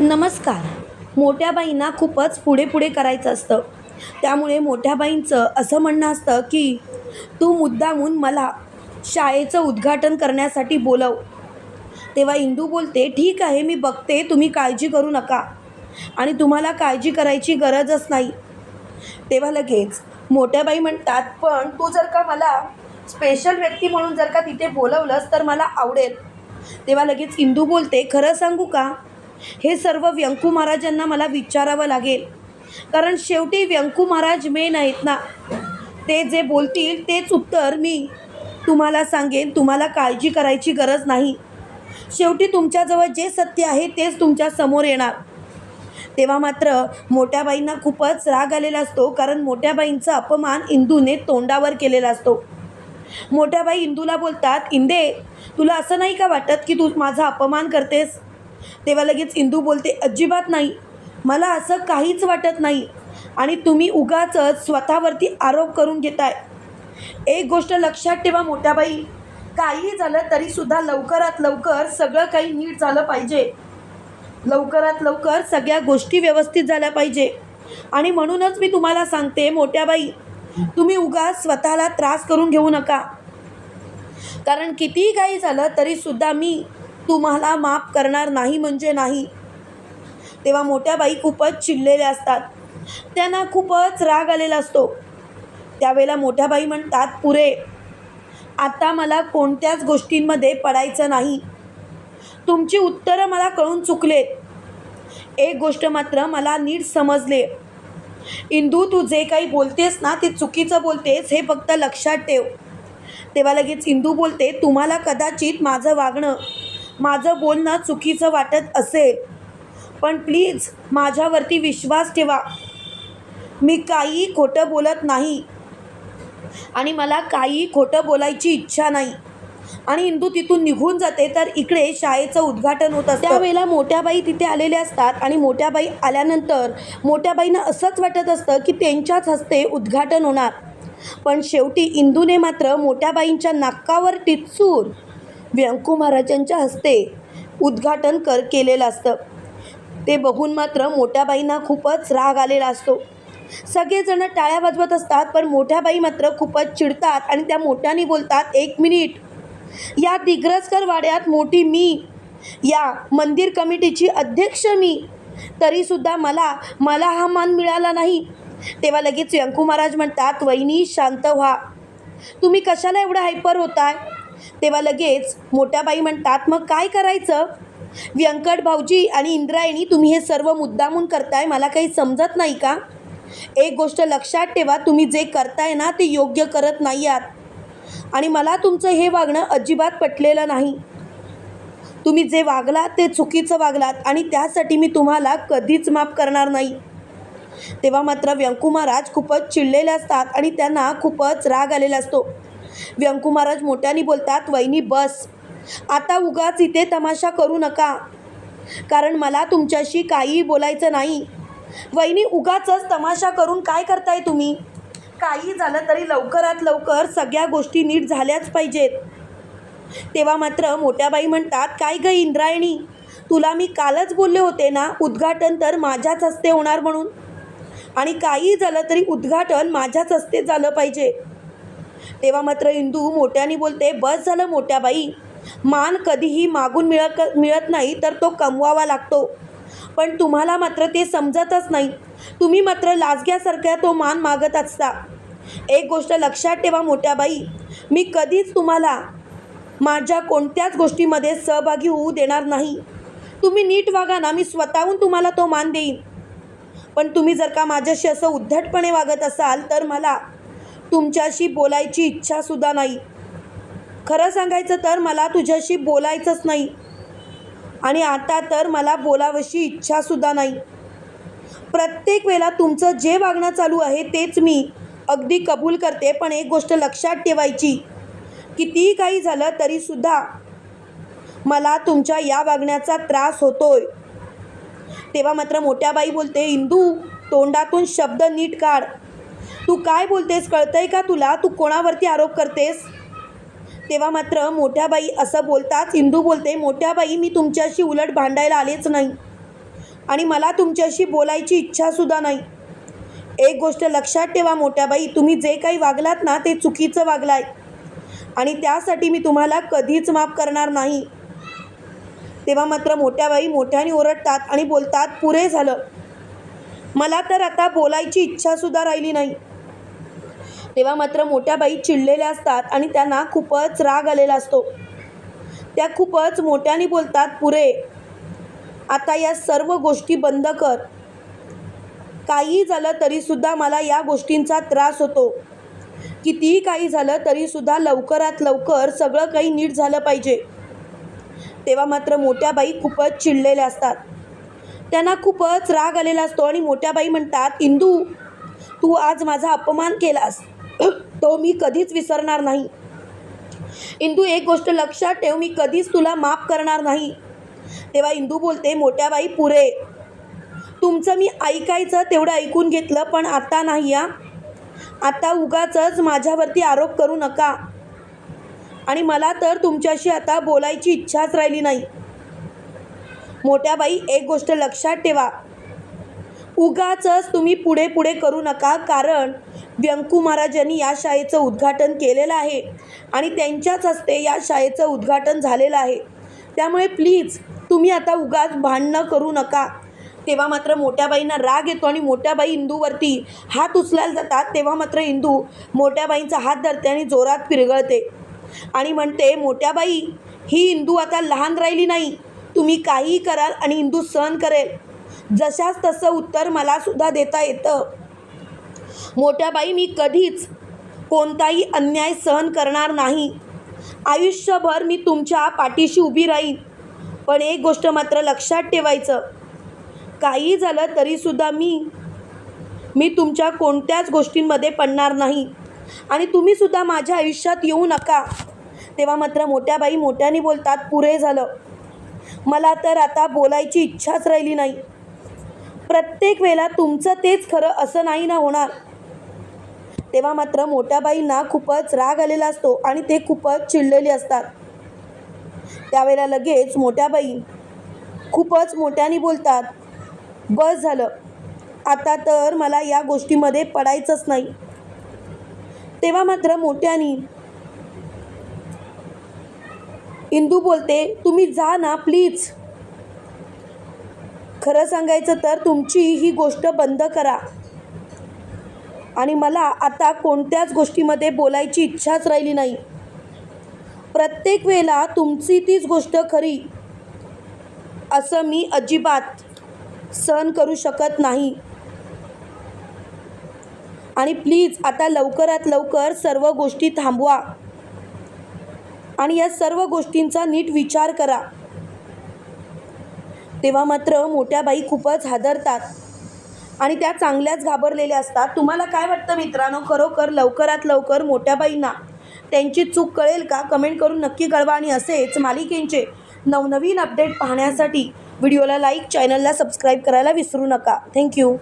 नमस्कार. मोठ्या बाईंना खूपच पुढे पुढे करायचं असतं. त्यामुळे मोठ्या बाईंचं असं म्हणणं असतं की तू मुद्दामून मला शाळेचं उद्घाटन करण्यासाठी बोलव. तेव्हा इंदू बोलते ठीक आहे मी बघते तुम्ही काळजी करू नका. आणि तुम्हाला काळजी करायची गरजच नाही. तेव्हा लगेच मोठ्या बाई म्हणतात पण तू जर का मला स्पेशल व्यक्ती म्हणून जर का तिथे बोलवलंस तर मला आवडेल. तेव्हा लगेच इंदू बोलते खरं सांगू का? हे सर्व व्यंकू महाराजांना मला विचारावं लागेल. कारण शेवटी व्यंकू महाराज मेन आहेत ना. ते जे बोलतील तेच उत्तर मी तुम्हाला सांगेन. तुम्हाला काळजी करायची गरज नाही. शेवटी तुमच्याजवळ जे सत्य आहे तेच तुमच्यासमोर येणार. तेव्हा मात्र मोठ्याबाईंना खूपच राग आलेला असतो. कारण मोठ्याबाईंचा अपमान इंदूने तोंडावर केलेला असतो. मोठ्याबाई इंदूला बोलतात इंदे तुला असं नाही का वाटत की तू माझा अपमान करतेस? तेव्हा लगेच इंदू बोलते अजिबात नाही. मला असं काहीच वाटत नाही. आणि तुम्ही उगाचच स्वतःवरती आरोप करून घेताय. एक गोष्ट लक्षात ठेवा मोठ्याबाई. काहीही काही झालं तरीसुद्धा लवकरात लवकर सगळं काही नीट झालं पाहिजे. लवकरात लवकर सगळ्या गोष्टी व्यवस्थित झाल्या पाहिजे. आणि म्हणूनच मी तुम्हाला सांगते मोठ्या बाई तुम्ही उगा स्वतःला त्रास करून घेऊ नका. कारण कितीही काही झालं तरीसुद्धा मी तुम्हाला माफ करणार नाही म्हणजे नाही. तेव्हा मोठ्या बाई खूपच चिडलेल्या असतात. त्यांना खूपच राग आलेला असतो. त्यावेळेला मोठ्या बाई म्हणतात पुरे आता मला कोणत्याच गोष्टींमध्ये पडायचं नाही. तुमची उत्तरं मला कळून चुकलेत. एक गोष्ट मात्र मला नीट समजले. इंदू तू जे काही बोलतेस ना ते चुकीचं बोलतेस हे फक्त लक्षात ठेव. तेव्हा लगेच इंदू बोलते तुम्हाला कदाचित माझं वागणं माझं बोलणं चुकीचं वाटत असेल पण प्लीज माझ्यावरती विश्वास ठेवा. मी काही खोटं बोलत नाही आणि मला काही खोटं बोलायची इच्छा नाही. आणि इंदू तिथून निघून जाते तर इकडे शाळेचं उद्घाटन होत असतं. त्यावेळेला मोठ्याबाई तिथे आलेल्या असतात आणि मोठ्याबाई आल्यानंतर मोठ्याबाईनं असंच वाटत असतं की त्यांच्याच हस्ते उद्घाटन होणार. पण शेवटी इंदूने मात्र मोठ्याबाईंच्या नाकावर टिचून व्यंकू महाराजांच्या हस्ते उद्घाटन कर केलेलं असतं. ते बघून मात्र मोठ्या बाईंना खूपच राग आलेला असतो. सगळेजण टाळ्या वाजवत असतात पण मोठ्या बाई मात्र खूपच चिडतात आणि त्या मोठ्याने बोलतात एक मिनिट. या दिग्रजकर वाड्यात मोठी मी. या मंदिर कमिटीची अध्यक्ष मी. तरीसुद्धा मला मला हा मान मिळाला नाही. तेव्हा लगेच व्यंकू महाराज म्हणतात वहिनी शांत व्हा. तुम्ही कशाला एवढं हायपर होताय? तेव्हा लगेच मोठ्या बाई म्हणतात मग काय करायचं? व्यंकट भाऊजी आणि इंद्रायणी तुम्ही हे सर्व मुद्दामून करताय मला काही समजत नाही का? एक गोष्ट लक्षात ठेवा तुम्ही जे करताय ना ते योग्य करत नाही आहात आणि मला तुमचं हे वागणं अजिबात पटलेलं नाही. तुम्ही जे वागलात ते चुकीचं वागलात आणि त्यासाठी मी तुम्हाला कधीच माफ करणार नाही. तेव्हा मात्र व्यंकू महाराज खूपच चिडलेले असतात आणि त्यांना खूपच राग आलेला असतो. व्यंकू महाराज मोठ्याने बोलतात वहिनी बस. आता उगाच इथे तमाशा करू नका. कारण मला तुमच्याशी काहीही बोलायचं नाही. वहिनी उगाचच तमाशा करून काय करताय तुम्ही? काही झालं तरी लवकरात लवकर सगळ्या गोष्टी नीट झाल्याच पाहिजेत. तेव्हा मात्र मोठ्याबाई म्हणतात काय गं इंद्रायणी? तुला मी कालच बोलले होते ना उद्घाटन तर माझ्याच हस्ते होणार म्हणून. आणि काही झालं तरी उद्घाटन माझ्याच हस्ते झालं पाहिजे. तेव्हा मात्र इंदू मोठ्याने बोलते बस झालं मोठ्या बाई. मान कधीही मागून मिळत मिळत नाही तर तो कमवावा लागतो. पण तुम्हाला मात्र ते समजतच नाही. तुम्ही मात्र लाजग्यासारख्या तो मान मागत असता. एक गोष्ट लक्षात ठेवा मोठ्या बाई. मी कधीच तुम्हाला माझ्या कोणत्याच गोष्टीमध्ये सहभागी होऊ देणार नाही. तुम्ही नीट वागा ना मी स्वतःहून तुम्हाला तो मान देईन. पण तुम्ही जर का माझ्याशी असं उद्धटपणे वागत असाल तर मला तुमच्याशी बोलायची इच्छासुद्धा नाही. खरं सांगायचं तर मला तुझ्याशी बोलायचंच नाही. आणि आता तर मला बोलावशी इच्छासुद्धा नाही. प्रत्येक वेळेला तुमचं जे वागणं चालू आहे तेच मी अगदी कबूल करते पण एक गोष्ट लक्षात ठेवायची कितीही काही झालं तरीसुद्धा मला तुमच्या या वागण्याचा त्रास होतोय. तेव्हा मात्र मोठ्या बाई बोलते इंदू तोंडातून शब्द नीट काढ. तू काय बोलतेस? कळतंय का तुला? तू कोणावरती आरोप करतेस? तेव्हा मात्र मोठ्या बाई असं बोलताच इंदू बोलते मोठ्या बाई मी तुमच्याशी उलट भांडायला आलेच नाही आणि मला तुमच्याशी बोलायची इच्छासुद्धा नाही. एक गोष्ट लक्षात ठेवा मोठ्याबाई तुम्ही जे काही वागलात ना ते चुकीचं वागलाय आणि त्यासाठी मी तुम्हाला कधीच माफ करणार नाही. तेव्हा मात्र मोठ्याबाई मोठ्याने ओरडतात आणि बोलतात पुरे झालं. मला तर आता बोलायची इच्छासुद्धा राहिली नाही. तेव्हा मात्र मोठ्या बाई चिडलेल्या असतात आणि त्यांना खूपच राग आलेला असतो. त्या खूपच मोठ्याने बोलतात पुरे आता या सर्व गोष्टी बंद कर. काही झालं तरीसुद्धा मला या गोष्टींचा त्रास होतो. कितीही काही झालं तरीसुद्धा लवकरात लवकर सगळं काही नीट झालं पाहिजे. तेव्हा मात्र मोठ्या बाई खूपच चिडलेल्या असतात. त्यांना खूपच राग आलेला असतो आणि मोठ्या बाई म्हणतात इंदू तू आज माझा अपमान केलास. तो मी कधीच विसरणार नाही. इंदू एक गोष्ट लक्षात ठेव मी कधीच तुला माफ करणार नाही. तेव्हा इंदू बोलते मोठ्या बाई पुरे. तुमचं मी ऐकायचं तेवढं ऐकून घेतलं पण आता नाही या आता उगाचच माझ्यावरती आरोप करू नका. आणि मला तर तुमच्याशी आता बोलायची इच्छाच राहिली नाही. मोठ्या बाई एक गोष्ट लक्षात ठेवा. उगाचच तुम्ही पुढे पुढे करू नका कारण व्यंकू महाराजांनी या शाळेचं उद्घाटन केलेलं आहे आणि त्यांच्याच हस्ते या शाळेचं उद्घाटन झालेलं आहे. त्यामुळे प्लीज तुम्ही आता उगाच भांडणं करू नका. तेव्हा मात्र मोठ्याबाईंना राग येतो आणि मोठ्याबाई इंदूवरती हात उचलायला जातात. तेव्हा मात्र इंदू मोठ्याबाईंचा हात धरते आणि जोरात पिरगळते आणि म्हणते मोठ्याबाई ही इंदू आता लहान राहिली नाही. तुम्ही काहीही कराल आणि इंदू सहन करेल. जशाच तसं उत्तर मला सुद्धा देता येतं. मोठ्याबाई मी कधीच कोणताही अन्याय सहन करणार नाही. आयुष्यभर मी तुमच्या पाठीशी उभी राहीन. पण एक गोष्ट मात्र लक्षात ठेवायचं. काही झालं तरीसुद्धा मी मी तुमच्या कोणत्याच गोष्टींमध्ये पडणार नाही. आणि तुम्हीसुद्धा माझ्या आयुष्यात येऊ नका. तेव्हा मात्र मोठ्या बाई मोठ्याने बोलतात पुरे झालं. मला तर आता बोलायची इच्छाच राहिली नाही. प्रत्येक वेळेला तुमचं तेच खरं असं नाही ना होणार. तेव्हा मात्र मोठ्या बाईंना खूपच राग आलेला असतो आणि ते खूपच चिडलेले असतात. त्यावेळेला लगेच मोठ्या बाई खूपच मोठ्याने बोलतात बस झालं. आता तर मला या गोष्टीमध्ये पडायचंच नाही. तेव्हा मात्र मोठ्याने इंदू बोलते तुम्ही जा ना प्लीज. खरं सांगायचं तर तुमची ही गोष्ट बंद करा. आणि मला आता कोणत्याच गोष्टीमध्ये बोलायची इच्छाच राहिली नाही. प्रत्येक वेळेला तुमची तीच गोष्ट खरी असं मी अजिबात सहन करू शकत नाही. आणि प्लीज आता लवकरात लवकर सर्व गोष्टी थांबवा. आणि या सर्व गोष्टींचा नीट विचार करा. तेव्हा मात्र मोठ्या बाई खूपच हादरतात आणि त्या चांगल्याच घाबरलेल्या असतात. तुम्हाला काय वाटतं मित्रांनो? खरोखर लवकरात लवकर मोठ्या बाईंना त्यांची चूक कळेल का? कमेंट करून नक्की कळवा आणि असेच मालिकेंचे नवनवीन अपडेट पाहण्यासाठी व्हिडिओला लाईक चॅनलला सबस्क्राईब करायला विसरू नका. थँक्यू.